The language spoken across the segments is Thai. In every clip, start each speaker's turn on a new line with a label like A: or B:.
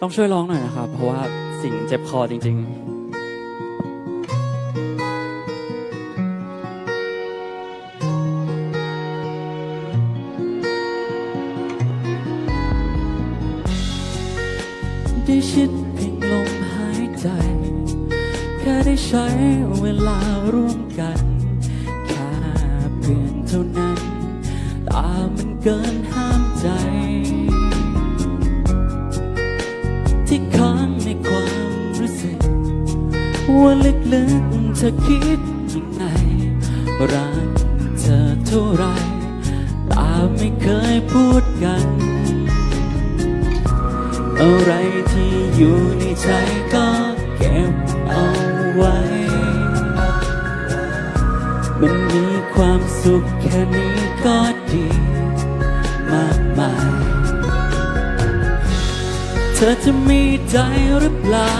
A: ต้องช่วยร้องหน่อยนะครับ เพราะว่าสิ่งเจ็บคอจริง ๆได้ชิดเพียงลมหายใจ แค่ได้ใช้เวลาร่วมกัน แค่เพื่อนเท่านั้น ตามันเกินห้ามใจ ที่ค้างในความรู้สึก ว่าลึกๆเธอคิดยังไง รักเธอเท่าไรตาไม่เคยพูดกัน อะไรที่อยู่ในใจก็เก็บเอาไว้ อจะมีใจหรือเปล่า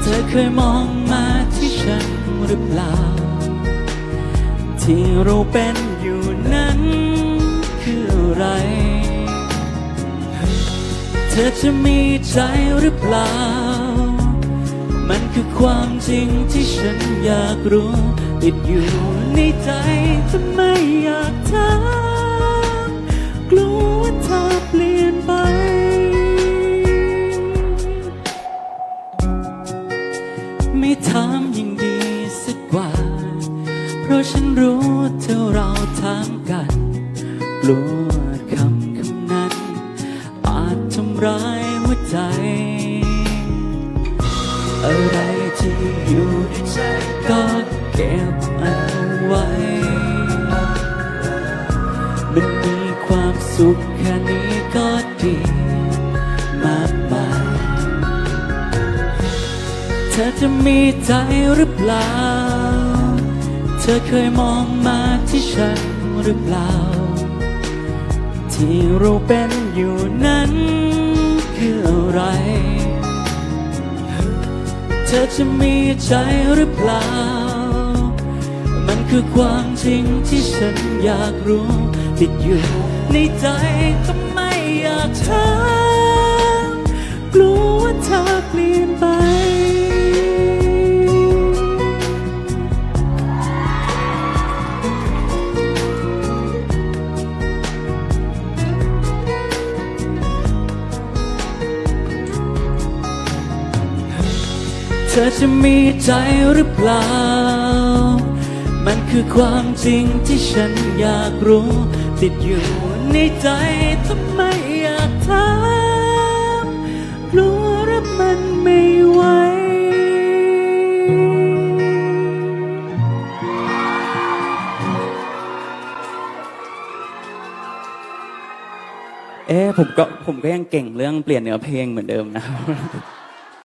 A: เธอเคยมองมาที่ฉันหรือเปล่า ที่เราเป็นอยู่นั้นคืออะไร เธอจะมีใจหรือเปล่า มันคือความจริงที่ฉันอยากรู้ ติดอยู่ในใจจะไม่อยากถาม ไม่ถามยิ่งดีสักกว่า เพราะฉันรู้เท่าเราถามกันกลัวคำคำนั้น อาจทำร้ายหัวใจ อะไรที่อยู่ในใจก็เก็บเอาไว้ มันมีความสุขแค่นี้ก็ดี เธอจะมีใจหรือเปล่า เธอเคยมองมาที่ฉันหรือเปล่า ที่เราเป็นอยู่นั้นคืออะไร เธอจะมีใจหรือเปล่า มันคือความจริงที่ฉันอยากรู้ติดอยู่ในใจก็ไม่อย ธอจะมีใจหรือเปล่า มันคือความจริงที่ฉันอยากรู้ ติดอยู่ในใจทำไมอยากถามกลัวรับมันไม่ไหวเอ๊ะผมก็ผมก็ยังเก่งเรื่องเปลี่ยนเนื้อเพลงเหมือนเดิมนะครับ